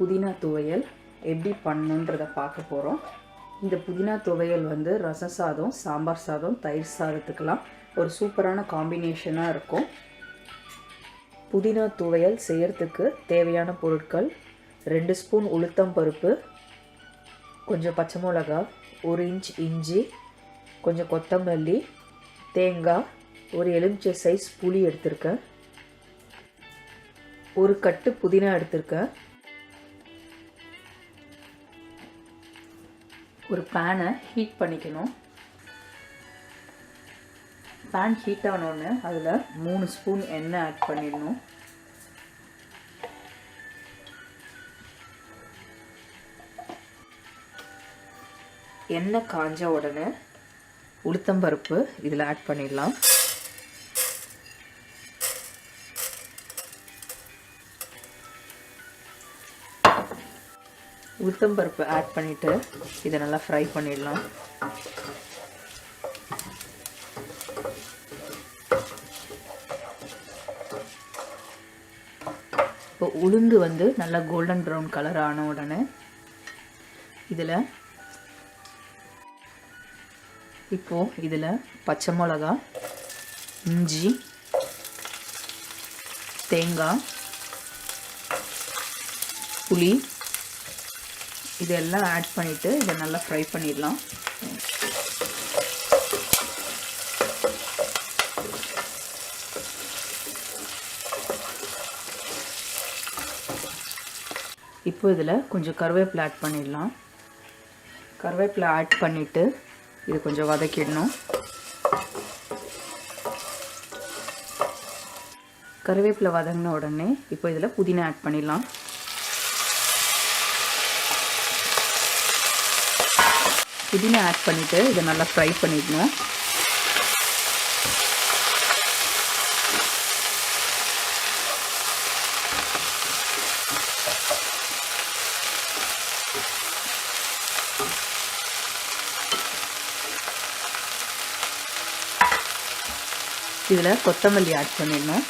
புதினா துவையல் எப்படி பண்ணுன்றதை பார்க்க போகிறோம் இந்த புதினா துவையல் வந்து ரசம் சாதம் சாம்பார் சாதம் தயிர் சாதத்துக்கெல்லாம் ஒரு சூப்பரான காம்பினேஷனாக இருக்கும். புதினா துவையல் செய்கிறதுக்கு தேவையான பொருட்கள் ரெண்டு ஸ்பூன் உளுத்தம் பருப்பு கொஞ்சம் பச்சை மிளகா ஒரு இன்ச் இஞ்சி கொஞ்சம் கொத்தமல்லி தேங்காய் ஒரு எலுமிச்சை சைஸ் புளி எடுத்திருக்கேன். ஒரு கட்டு புதினா எடுத்திருக்கேன். ஒரு பேனை ஹீட் பண்ணிக்கணும். பேன் ஹீட் ஆனோடனே அதில் மூணு ஸ்பூன் எண்ணெய் ஆட் பண்ணிடணும். எண்ணெய் காஞ்ச உடனே உளுத்தம்பருப்பு இதில் ஆட் பண்ணிடலாம். உளுத்தம்பருப்பு ஆட் பண்ணிவிட்டு இதை நல்லா ஃப்ரை பண்ணிடலாம். இப்போ உளுந்து வந்து நல்லா கோல்டன் ப்ரௌன் கலர் ஆன உடனே இதில் இப்போது இதில் பச்சை மிளகா இஞ்சி தேங்காய் புளி இதெல்லாம் ஆட் பண்ணிவிட்டு இதை நல்லா ஃப்ரை பண்ணிடலாம். இப்போ இதில் கொஞ்சம் கருவேப்பிலை ஆட் பண்ணிடலாம். கருவேப்பிலை ஆட் பண்ணிவிட்டு இது கொஞ்சம் வதக்கிடணும். கருவேப்பிலை வதங்கின உடனே இப்போ இதில் புதினா ஆட் பண்ணிடலாம். புதினா ஆட் பண்ணிவிட்டு இதை நல்லா ஃப்ரை பண்ணிடணும். இதில் கொத்தமல்லி ஆட் பண்ணிடணும்.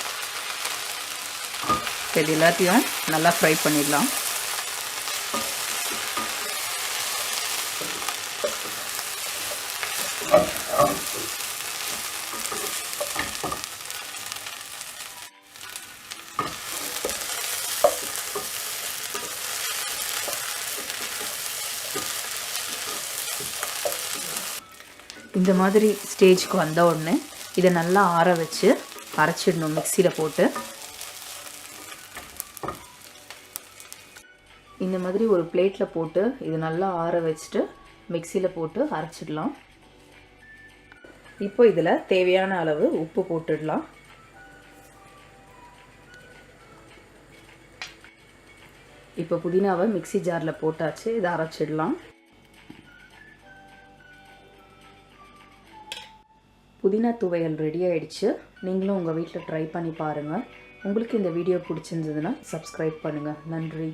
இது எல்லாத்தையும் நல்லா ஃப்ரை பண்ணிடலாம். இந்த மாதிரி ஸ்டேஜ்க்கு வந்த உடனே இதை நல்லா ஆற வச்சு அரைச்சிடணும் மிக்சியில் போட்டு. இந்த மாதிரி ஒரு பிளேட்டில் போட்டு இது நல்லா ஆற வச்சுட்டு மிக்சியில் போட்டு அரைச்சிடலாம். இப்போ இதில் தேவையான அளவு உப்பு போட்டுடலாம். இப்போ புதினாவை மிக்சி ஜாரில் போட்டாச்சு இதை அரைச்சிடலாம். புதினா துவையல் ரெடி ஆயிடுச்சு. நீங்களும் உங்கள் வீட்டில் ட்ரை பண்ணி பாருங்கள் உங்களுக்கு இந்த வீடியோ பிடிச்சிருந்ததுன்னா சப்ஸ்கிரைப் பண்ணுங்கள் நன்றி.